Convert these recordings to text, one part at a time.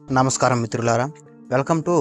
నమస్కారం మిత్రులారా. Welcome to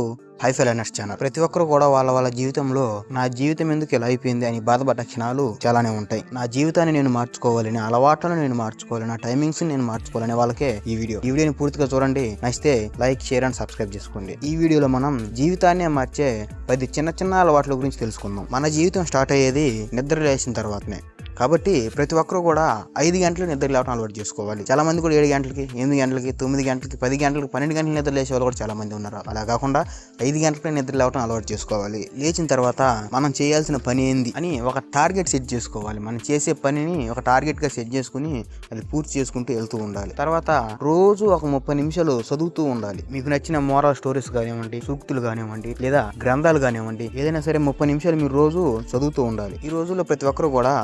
hifi learners channel. ప్రతి ఒక్కరు కూడా వాళ్ళ వాళ్ళ జీవితంలో నా జీవితం ఎందుకు ఇలా అయిపోయింది అని బాధపడ్డ క్షణాలు చాలానే ఉంటాయి. నా జీవితాన్ని నేను మార్చుకోవాలని అలవాట్లను నేను మార్చుకోవాలి నా టైమింగ్స్ నేను మార్చుకోవాలని వాళ్ళకే ఈ వీడియో. ఈ వీడియోని పూర్తిగా చూడండి. నచ్చితే లైక్ షేర్ అండ్ సబ్స్క్రైబ్ చేసుకోండి. ఈ వీడియోలో మనం జీవితాన్ని మార్చే పది చిన్న చిన్న అలవాట్ల గురించి తెలుసుకుందాం. మన జీవితం స్టార్ట్ అయ్యేది నిద్ర లేచిన తర్వాతనే. కాబట్టి ప్రతి ఒక్కరు కూడా ఐదు గంటలు నిద్ర లేవడం అలవాటు చేసుకోవాలి. చాలా మంది కూడా ఏడు గంటలకి ఎనిమిది గంటలకి తొమ్మిది గంటలకి పది గంటలకి పన్నెండు గంటల నిద్ర లేచే వాళ్ళు కూడా చాలా మంది ఉన్నారు. అలా కాకుండా ఐదు గంటలకి నిద్ర లేవడం అలవాటు చేసుకోవాలి. లేచిన తర్వాత మనం చేయాల్సిన పని ఏంది అని ఒక టార్గెట్ సెట్ చేసుకోవాలి. మనం చేసే పనిని ఒక టార్గెట్గా సెట్ చేసుకుని అది పూర్తి చేసుకుంటూ వెళ్తూ ఉండాలి. తర్వాత రోజు ఒక ముప్పై నిమిషాలు చదువుతూ ఉండాలి. మీకు నచ్చిన మోరల్ స్టోరీస్ కానివ్వండి సూక్తులు కానివ్వండి లేదా గ్రంథాలు కానివ్వండి ఏదైనా సరే ముప్పై నిమిషాలు మీరు రోజు చదువుతూ ఉండాలి. ఈ రోజుల్లో ప్రతి ఒక్కరు కూడా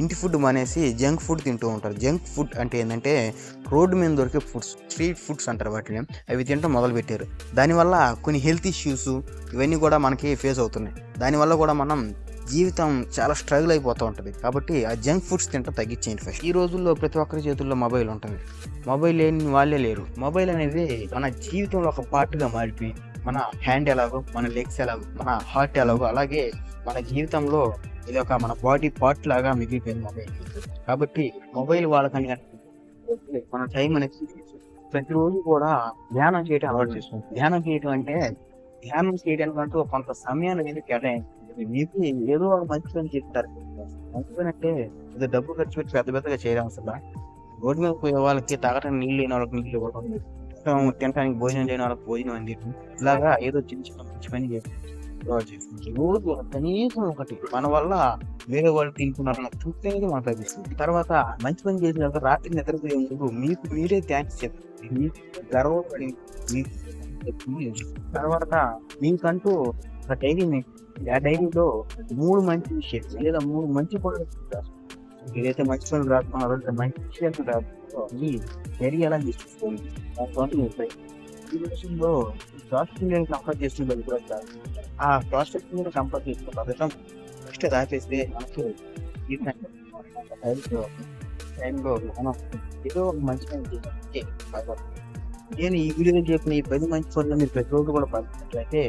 ఇంటి ఫుడ్ మానేసి జంక్ ఫుడ్ తింటూ ఉంటారు. జంక్ ఫుడ్ అంటే ఏంటంటే రోడ్డు మీద దొరికే ఫుడ్స్ స్ట్రీట్ ఫుడ్స్ అంటారు వాటిని. అవి తినడం మొదలు పెట్టారు దానివల్ల కొన్ని హెల్త్ ఇష్యూస్ ఇవన్నీ కూడా మనకి ఫేస్ అవుతున్నాయి. దానివల్ల కూడా మనం జీవితం చాలా స్ట్రగుల్ అయిపోతూ ఉంటుంది. కాబట్టి ఆ జంక్ ఫుడ్స్ తింటే తగ్గించేయండి ఫస్ట్ ఈ రోజుల్లో ప్రతి ఒక్కరి చేతుల్లో మొబైల్ ఉంటుంది. మొబైల్ లేని వాళ్ళే లేరు. మొబైల్ అనేది మన జీవితంలో ఒక పార్ట్గా మారిపోయి మన హ్యాండ్ ఎలాగో మన లెగ్స్ ఎలాగో మన హార్ట్ ఎలాగో అలాగే మన జీవితంలో ఇది ఒక మన బాడీ పార్ట్ లాగా మిగిలిపోయింది మొబైల్. కాబట్టి మొబైల్ వాడకని మన టైం అనేది ప్రతిరోజు కూడా ధ్యానం చేయడం అలవాటు చేస్తుంది ధ్యానం చేయడం అంటే ధ్యానం చేయడానికి అంటూ కొంత సమయాన్ని అనేది కేటాయించండి మీకు ఏదో ఒక మంచి పని చెప్తారు మంచి పని అంటే ఇది డబ్బు ఖర్చు పెట్టి పెద్ద పెద్దగా చేయడం అసలు రోడ్డు మీద పోయే వాళ్ళకి తాగటానికి నీళ్ళు లేని వాళ్ళకి నీళ్ళు ఇవ్వడం తినడానికి భోజనం లేని వాళ్ళకి భోజనం అందించడం ఇలాగా ఏదో చిన్న చిన్న మంచి పని చేయడం రోజు కనీసం ఒకటి. మన వల్ల వేరే వాళ్ళు తింటున్నారు చూస్తే అనేది మనకు లభిస్తుంది. తర్వాత మంచి పని చేసిన తర్వాత రాత్రి నిద్రపోయే ముందు మీకు మీరే థ్యాంక్స్ చెప్పండి. మీకు గర్వపడి మీకు తర్వాత మీకంటూ ఒక డైరీ ఆ డైరీలో మూడు మంచి విషయాలు లేదా మూడు మంచి పనులు ఏదైతే మంచి పనులు రాసుకున్నారో అంటే మంచి విషయాలు రాసుకో ఈ డైరీ ఎలా తీసుకోండి దాంతో ఈ విషయంలో ప్రాసెస్ మీడియాని కంపేర్ చేస్తున్న కూడా కాదు. ఆ ప్రాసెస్ మీడియా కంపేర్ చేసుకున్న ప్రస్తుతం ఫస్ట్ దాపేస్తే మనకు జీవితాన్ని టైంలో టైంలో మనం ఏదో ఒక మంచి నేను ఈ వీడియోలో చెప్పిన ఈ పది మంచి పనులు మీరు ప్రతి రోజు కూడా పాటించినట్లయితే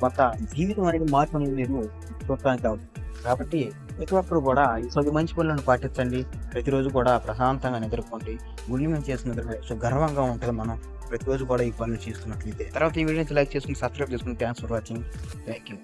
కొంత జీవితం అనేది మార్పు అనేది మీరు చూడటానికి అవుతుంది కాబట్టి ప్రతి ఒక్కరు కూడా ఈ పది మంచి పనులను పాటించండి. ప్రతిరోజు కూడా ప్రశాంతంగా నిద్రపోండి. గుళ్ళు మేము చేసిన గర్వంగా ఉంటుంది మనం. ప్రతిరోజు కూడా ఈ పనులు చేస్తున్నట్లయితే. తర్వాత ఈ వీడియో లైక్ చేసుకుని సబ్స్క్రైబ్ చేసుకుని thanks for watching thank you